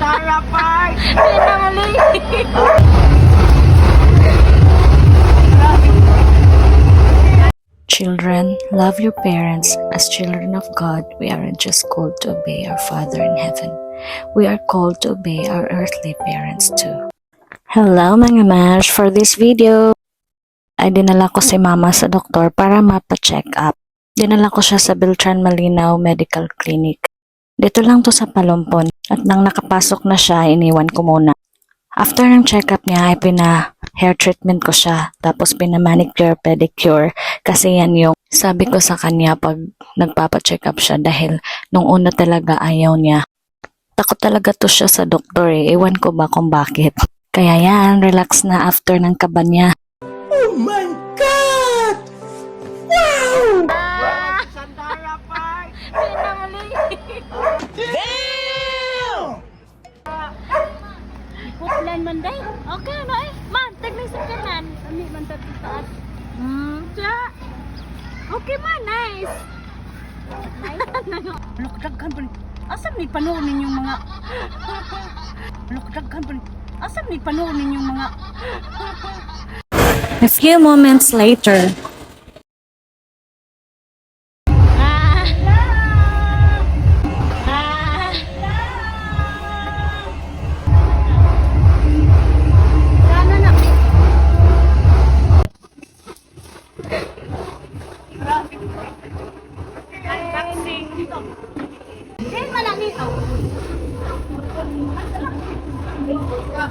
Sandara Park! Pinamali. Children, love your parents. As children of God, we aren't just called to obey our Father in heaven. We are called to obey our earthly parents too. Hello mga mash! For this video, ay dinala ko si mama sa doktor para mapa-check up. Dinala ko siya sa Beltran Malinaw Medical Clinic. Dito lang to sa Palumpon at nang nakapasok na siya, iniwan ko muna. After ng check-up niya ay pina hair treatment ko siya tapos pina manicure pedicure kasi yan yung sabi ko sa kanya pag nagpapa-check up siya dahil nung una talaga ayaw niya. Takot talaga to siya sa doktor eh. Ewan ko ba kung bakit. Kaya yan, relax na after ng kaba niya. Okay na eh. Man, tagmay sa kanan. Ami man taas. Hmm, siya. Okay man, nice. Lukdaghan pa Asam ni panoon ninyong mga... Lukdaghan pa Asam ni panoon ninyong mga... A few moments later, man ang ito.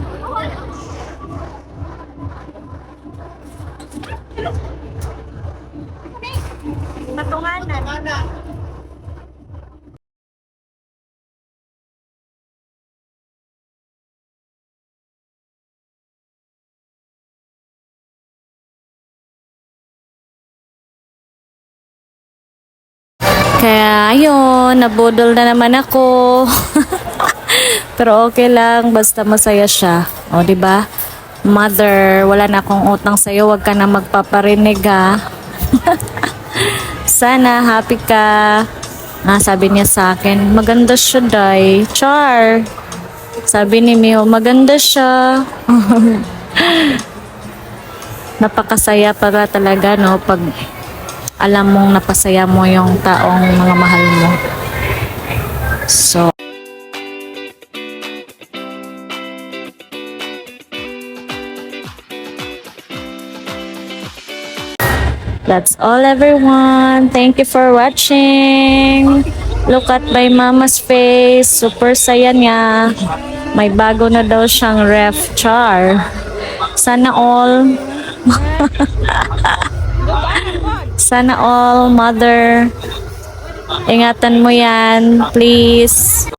Patunganan. Kaya ayun, nabudol na naman ako. Pero okay lang, basta masaya siya. O, di ba? Mother, wala na akong utang sa'yo, wag ka na magpaparinig ha. Sana happy ka. Ah, sabi niya sa akin, maganda siya, Day. Char. Sabi ni Mio, maganda siya. Napakasaya para talaga, no? Pag alam mong napasaya mo yung taong mga mahal mo. So, that's all everyone. Thank you for watching. Look at my mama's face. Super saya niya. May bago na daw siyang ref char. Sana all Sana all, mother. Ingatan mo yan, please.